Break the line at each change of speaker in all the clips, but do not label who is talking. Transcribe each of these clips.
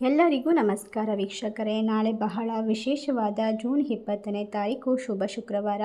ಎಲ್ಲರಿಗೂ ನಮಸ್ಕಾರ ವೀಕ್ಷಕರೇ. ನಾಳೆ ಬಹಳ ವಿಶೇಷವಾದ ಜೂನ್ ಇಪ್ಪತ್ತನೇ ತಾರೀಕು ಶುಭ ಶುಕ್ರವಾರ.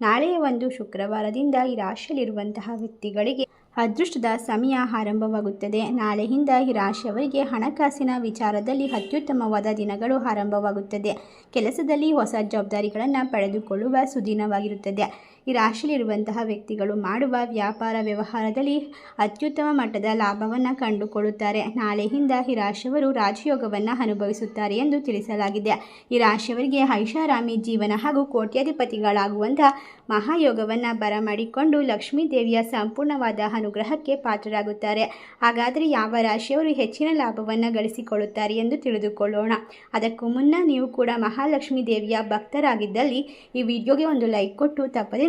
ನಾಳೆಯ ಒಂದು ಶುಕ್ರವಾರದಿಂದ ಈ ರಾಶಿಯಲ್ಲಿರುವಂತಹ ವ್ಯಕ್ತಿಗಳಿಗೆ ಅದೃಷ್ಟದ ಸಮಯ ಆರಂಭವಾಗುತ್ತದೆ. ನಾಳೆಯಿಂದ ಈ ರಾಶಿಯವರಿಗೆ ಹಣಕಾಸಿನ ವಿಚಾರದಲ್ಲಿ ಅತ್ಯುತ್ತಮವಾದ ದಿನಗಳು ಆರಂಭವಾಗುತ್ತದೆ. ಕೆಲಸದಲ್ಲಿ ಹೊಸ ಜವಾಬ್ದಾರಿಗಳನ್ನು ಪಡೆದುಕೊಳ್ಳುವ ಸುದಿನವಾಗಿರುತ್ತದೆ. ಈ ರಾಶಿಯಲ್ಲಿರುವಂತಹ ವ್ಯಕ್ತಿಗಳು ಮಾಡುವ ವ್ಯಾಪಾರ ವ್ಯವಹಾರದಲ್ಲಿ ಅತ್ಯುತ್ತಮ ಮಟ್ಟದ ಲಾಭವನ್ನು ಕಂಡುಕೊಳ್ಳುತ್ತಾರೆ. ನಾಳೆಯಿಂದ ಈ ರಾಶಿಯವರು ರಾಜಯೋಗವನ್ನು ಅನುಭವಿಸುತ್ತಾರೆ ಎಂದು ತಿಳಿಸಲಾಗಿದೆ. ಈ ರಾಶಿಯವರಿಗೆ ಐಷಾರಾಮಿ ಜೀವನ ಹಾಗೂ ಕೋಟ್ಯಾಧಿಪತಿಗಳಾಗುವಂತಹ ಮಹಾಯೋಗವನ್ನು ಬರಮಾಡಿಕೊಂಡು ಲಕ್ಷ್ಮೀ ದೇವಿಯ ಸಂಪೂರ್ಣವಾದ ಅನುಗ್ರಹಕ್ಕೆ ಪಾತ್ರರಾಗುತ್ತಾರೆ. ಹಾಗಾದರೆ ಯಾವ ರಾಶಿಯವರು ಹೆಚ್ಚಿನ ಲಾಭವನ್ನು ಗಳಿಸಿಕೊಳ್ಳುತ್ತಾರೆ ಎಂದು ತಿಳಿದುಕೊಳ್ಳೋಣ. ಅದಕ್ಕೂ ಮುನ್ನ ನೀವು ಕೂಡ ಮಹಾಲಕ್ಷ್ಮೀ ದೇವಿಯ ಭಕ್ತರಾಗಿದ್ದಲ್ಲಿ ಈ ವಿಡಿಯೋಗೆ ಒಂದು ಲೈಕ್ ಕೊಟ್ಟು ತಪ್ಪದೇ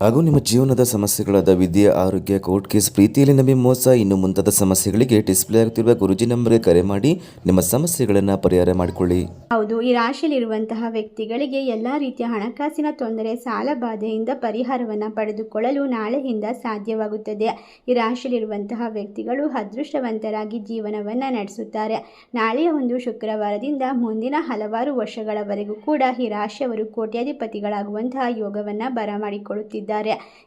ಹಾಗೂ ನಿಮ್ಮ ಜೀವನದ ಸಮಸ್ಯೆಗಳಾದ ವಿದ್ಯೆ, ಆರೋಗ್ಯ, ಕೋರ್ಟ್ ಕೇಸ್, ಪ್ರೀತಿಯಲ್ಲಿ ಮೋಸ, ಇನ್ನು ಮುಂತಾದ ಸಮಸ್ಯೆಗಳಿಗೆ ಡಿಸ್ಪ್ಲೇ ಆಗುತ್ತಿರುವ ಗುರುಜಿ ನಂಬರ್ಗೆ ಕರೆ ಮಾಡಿ ನಿಮ್ಮ ಸಮಸ್ಯೆಗಳನ್ನು ಪರಿಹಾರ ಮಾಡಿಕೊಳ್ಳಿ.
ಹೌದು, ಈ ರಾಶಿಯಲ್ಲಿರುವಂತಹ ವ್ಯಕ್ತಿಗಳಿಗೆ ಎಲ್ಲ ರೀತಿಯ ಹಣಕಾಸಿನ ತೊಂದರೆ, ಸಾಲ ಬಾಧೆಯಿಂದ ಪರಿಹಾರವನ್ನು ಪಡೆದುಕೊಳ್ಳಲು ನಾಳೆಯಿಂದ ಸಾಧ್ಯವಾಗುತ್ತದೆ. ಈ ರಾಶಿಯಲ್ಲಿರುವಂತಹ ವ್ಯಕ್ತಿಗಳು ಅದೃಷ್ಟವಂತರಾಗಿ ಜೀವನವನ್ನು ನಡೆಸುತ್ತಾರೆ. ನಾಳೆಯ ಒಂದು ಶುಕ್ರವಾರದಿಂದ ಮುಂದಿನ ಹಲವಾರು ವರ್ಷಗಳವರೆಗೂ ಕೂಡ ಈ ರಾಶಿಯವರು ಕೋಟ್ಯಾಧಿಪತಿಗಳಾಗುವಂತಹ ಯೋಗವನ್ನು ಬರಮಾಡಿಕೊಳ್ಳುತ್ತಿದ್ದಾರೆ.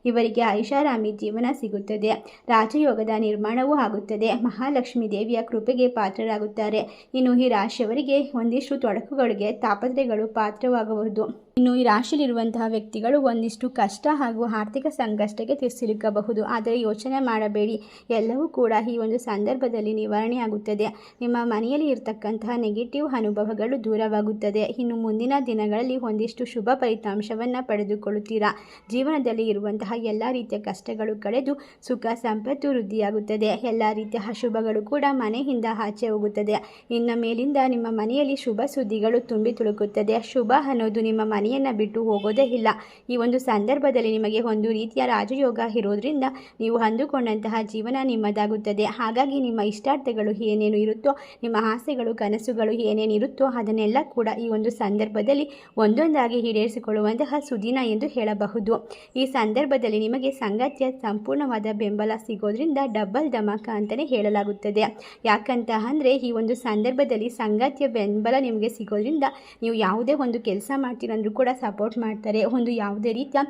ಇವರಿಗೆ ಐಷಾರಾಮಿ ಜೀವನ ಸಿಗುತ್ತದೆ. ರಾಜಯೋಗದ ನಿರ್ಮಾಣವೂ ಆಗುತ್ತದೆ. ಮಹಾಲಕ್ಷ್ಮಿ ದೇವಿಯ ಕೃಪೆಗೆ ಪಾತ್ರರಾಗುತ್ತಾರೆ. ಇನ್ನು ಈ ರಾಶಿಯವರಿಗೆ ಒಂದಿಷ್ಟು ತೊಡಕುಗಳಿಗೆ ತಾಪತ್ರೆಗಳು ಪಾತ್ರವಾಗಬಹುದು. ಇನ್ನು ಈ ರಾಶಿಯಲ್ಲಿರುವಂತಹ ವ್ಯಕ್ತಿಗಳು ಒಂದಿಷ್ಟು ಕಷ್ಟ ಹಾಗೂ ಆರ್ಥಿಕ ಸಂಕಷ್ಟಕ್ಕೆ ಸಿಲುಕಬಹುದು ಆದರೆ ಯೋಚನೆ ಮಾಡಬೇಡಿ. ಎಲ್ಲವೂ ಕೂಡ ಈ ಒಂದು ಸಂದರ್ಭದಲ್ಲಿ ನಿವಾರಣೆಯಾಗುತ್ತದೆ. ನಿಮ್ಮ ಮನೆಯಲ್ಲಿ ಇರತಕ್ಕಂತಹ ನೆಗೆಟಿವ್ ಅನುಭವಗಳು ದೂರವಾಗುತ್ತದೆ. ಇನ್ನು ಮುಂದಿನ ದಿನಗಳಲ್ಲಿ ಒಂದಿಷ್ಟು ಶುಭ ಫಲಿತಾಂಶವನ್ನು ಪಡೆದುಕೊಳ್ಳುತ್ತೀರಾ? ಜೀವನದಲ್ಲಿ ಇರುವಂತಹ ಎಲ್ಲ ರೀತಿಯ ಕಷ್ಟಗಳು ಕಳೆದು ಸುಖ, ಸಂಪತ್ತು ವೃದ್ಧಿಯಾಗುತ್ತದೆ. ಎಲ್ಲ ರೀತಿಯ ಅಶುಭಗಳು ಕೂಡ ಮನೆಯಿಂದ ಆಚೆ ಹೋಗುತ್ತದೆ. ಇನ್ನು ಮೇಲಿಂದ ನಿಮ್ಮ ಮನೆಯಲ್ಲಿ ಶುಭ ಸುದ್ದಿಗಳು ತುಂಬಿ ತುಳುಕುತ್ತದೆ. ಶುಭ ಅನ್ನೋದು ನಿಮ್ಮ ಮನೆಯನ್ನು ಬಿಟ್ಟು ಹೋಗೋದೇ ಇಲ್ಲ. ಈ ಒಂದು ಸಂದರ್ಭದಲ್ಲಿ ನಿಮಗೆ ಒಂದು ರೀತಿಯ ರಾಜಯೋಗ ಇರೋದ್ರಿಂದ ನೀವು ಅಂದುಕೊಂಡಂತಹ ಜೀವನ ನಿಮ್ಮದಾಗುತ್ತದೆ. ಹಾಗಾಗಿ ನಿಮ್ಮ ಇಷ್ಟಾರ್ಥಗಳು ಏನೇನು ಇರುತ್ತೋ, ನಿಮ್ಮ ಆಸೆಗಳು, ಕನಸುಗಳು ಏನೇನು ಇರುತ್ತೋ ಅದನ್ನೆಲ್ಲ ಕೂಡ ಈ ಒಂದು ಸಂದರ್ಭದಲ್ಲಿ ಒಂದೊಂದಾಗಿ ಈಡೇರಿಸಿಕೊಳ್ಳುವಂತಹ ಸುದಿನ ಎಂದು ಹೇಳಬಹುದು. ಈ ಸಂದರ್ಭದಲ್ಲಿ ನಿಮಗೆ ಸಂಗತಿಯ ಸಂಪೂರ್ಣವಾದ ಬೆಂಬಲ ಸಿಗೋದ್ರಿಂದ ಡಬಲ್ ಧಮಾಕ ಅಂತಲೇ ಹೇಳಲಾಗುತ್ತದೆ. ಯಾಕಂತ ಅಂದರೆ ಈ ಒಂದು ಸಂದರ್ಭದಲ್ಲಿ ಸಂಗತಿಯ ಬೆಂಬಲ ನಿಮಗೆ ಸಿಗೋದ್ರಿಂದ ನೀವು ಯಾವುದೇ ಒಂದು ಕೆಲಸ ಮಾಡ್ತೀರಂದ್ರೂ ಕೂಡ ಸಪೋರ್ಟ್ ಮಾಡ್ತಾರೆ. ಒಂದು ಯಾವುದೇ ರೀತಿಯ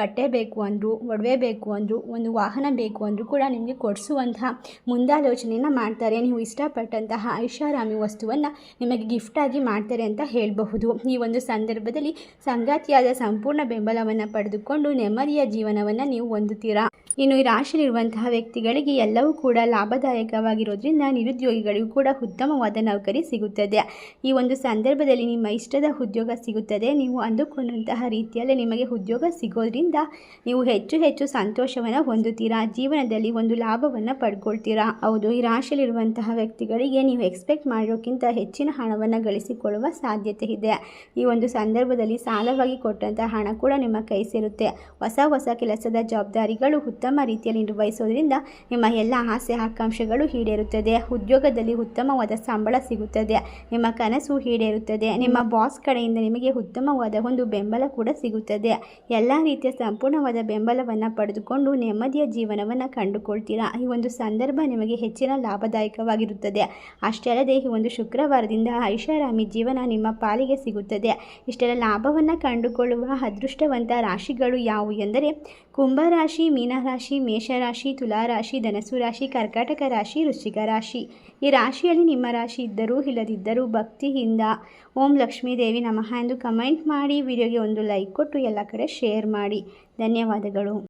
ಬಟ್ಟೆ ಬೇಕು ಅಂದರು, ಒಡವೆ ಬೇಕು ಅಂದರು, ಒಂದು ವಾಹನ ಬೇಕು ಅಂದರೂ ಕೂಡ ನಿಮಗೆ ಕೊಡಿಸುವಂತಹ ಮುಂದಾಲೋಚನೆಯನ್ನು ಮಾಡ್ತಾರೆ. ನೀವು ಇಷ್ಟಪಟ್ಟಂತಹ ಐಷಾರಾಮಿ ವಸ್ತುವನ್ನು ನಿಮಗೆ ಗಿಫ್ಟಾಗಿ ಮಾಡ್ತಾರೆ ಅಂತ ಹೇಳಬಹುದು. ಈ ಒಂದು ಸಂದರ್ಭದಲ್ಲಿ ಸಂಗಾತಿಯಾದ ಸಂಪೂರ್ಣ ಬೆಂಬಲವನ್ನು ಪಡೆದುಕೊಂಡು ನೆಮ್ಮದಿಯ ಜೀವನವನ್ನು ನೀವು ಹೊಂದುತ್ತೀರಾ? ಇನ್ನು ಈ ರಾಶಿಯಲ್ಲಿರುವಂತಹ ವ್ಯಕ್ತಿಗಳಿಗೆ ಎಲ್ಲವೂ ಕೂಡ ಲಾಭದಾಯಕವಾಗಿರೋದ್ರಿಂದ ನಿರುದ್ಯೋಗಿಗಳಿಗೂ ಕೂಡ ಉತ್ತಮವಾದ ನೌಕರಿ ಸಿಗುತ್ತದೆ. ಈ ಒಂದು ಸಂದರ್ಭದಲ್ಲಿ ನಿಮ್ಮ ಇಷ್ಟದ ಉದ್ಯೋಗ ಸಿಗುತ್ತದೆ. ನೀವು ಅಂದುಕೊಂಡಂತಹ ರೀತಿಯಲ್ಲಿ ನಿಮಗೆ ಉದ್ಯೋಗ ಸಿಗೋದ್ರಿಂದ ನೀವು ಹೆಚ್ಚು ಹೆಚ್ಚು ಸಂತೋಷವನ್ನು ಹೊಂದುತ್ತೀರಾ? ಜೀವನದಲ್ಲಿ ಒಂದು ಲಾಭವನ್ನು ಪಡ್ಕೊಳ್ತೀರಾ? ಹೌದು, ಈ ರಾಶಿಯಲ್ಲಿರುವಂತಹ ವ್ಯಕ್ತಿಗಳಿಗೆ ನೀವು ಎಕ್ಸ್ಪೆಕ್ಟ್ ಮಾಡೋಕ್ಕಿಂತ ಹೆಚ್ಚಿನ ಹಣವನ್ನು ಗಳಿಸಿಕೊಳ್ಳುವ ಸಾಧ್ಯತೆ ಇದೆ. ಈ ಒಂದು ಸಂದರ್ಭದಲ್ಲಿ ಸಾಲವಾಗಿ ಕೊಟ್ಟಂತಹ ಹಣ ಕೂಡ ನಿಮ್ಮ ಕೈ ಸೇರುತ್ತೆ. ಹೊಸ ಹೊಸ ಕೆಲಸದ ಜವಾಬ್ದಾರಿಗಳು ಉತ್ತಮ ರೀತಿಯಲ್ಲಿ ನಿರ್ವಹಿಸೋದ್ರಿಂದ ನಿಮ್ಮ ಎಲ್ಲ ಆಸೆ ಆಕಾಂಕ್ಷೆಗಳು ಈಡೇರುತ್ತದೆ. ಉದ್ಯೋಗದಲ್ಲಿ ಉತ್ತಮವಾದ ಸಂಬಳ ಸಿಗುತ್ತದೆ. ನಿಮ್ಮ ಕನಸು ಈಡೇರುತ್ತದೆ. ನಿಮ್ಮ ಬಾಸ್ ಕಡೆಯಿಂದ ನಿಮಗೆ ಉತ್ತಮವಾದ ಒಂದು ಬೆಂಬಲ ಕೂಡ ಸಿಗುತ್ತದೆ. ಎಲ್ಲ ರೀತಿಯ ಸಂಪೂರ್ಣವಾದ ಬೆಂಬಲವನ್ನು ಪಡೆದುಕೊಂಡು ನೆಮ್ಮದಿಯ ಜೀವನವನ್ನು ಕಂಡುಕೊಳ್ತೀರಾ? ಈ ಒಂದು ಸಂದರ್ಭ ನಿಮಗೆ ಹೆಚ್ಚಿನ ಲಾಭದಾಯಕವಾಗಿರುತ್ತದೆ. ಅಷ್ಟೇ ಅಲ್ಲದೆ ಈ ಒಂದು ಶುಕ್ರವಾರದಿಂದ ಐಷಾರಾಮಿ ಜೀವನ ನಿಮ್ಮ ಪಾಲಿಗೆ ಸಿಗುತ್ತದೆ. ಇಷ್ಟೆಲ್ಲ ಲಾಭವನ್ನು ಕಂಡುಕೊಳ್ಳುವ ಅದೃಷ್ಟವಂತ ರಾಶಿಗಳು ಯಾವುವು ಎಂದರೆ ಕುಂಭರಾಶಿ, ಮೀನರಾಶಿ, ಮೇಷರಾಶಿ, ತುಲಾರಾಶಿ ಧನಸು ರಾಶಿ ಕರ್ಕಾಟಕ ರಾಶಿ, ವೃಶ್ಚಿಕ ರಾಶಿ. ಈ ರಾಶಿಯಲ್ಲಿ ನಿಮ್ಮ ರಾಶಿ ಇದ್ದರೂ ಇಲ್ಲದಿದ್ದರೂ ಭಕ್ತಿಯಿಂದ ಓಂ ಲಕ್ಷ್ಮೀ ದೇವಿ ನಮಃ ಎಂದು ಕಮೆಂಟ್ ಮಾಡಿ. ವಿಡಿಯೋಗೆ ಒಂದು ಲೈಕ್ ಕೊಟ್ಟು ಎಲ್ಲ ಕಡೆ ಶೇರ್ ಮಾಡಿ. ಧನ್ಯವಾದಗಳು.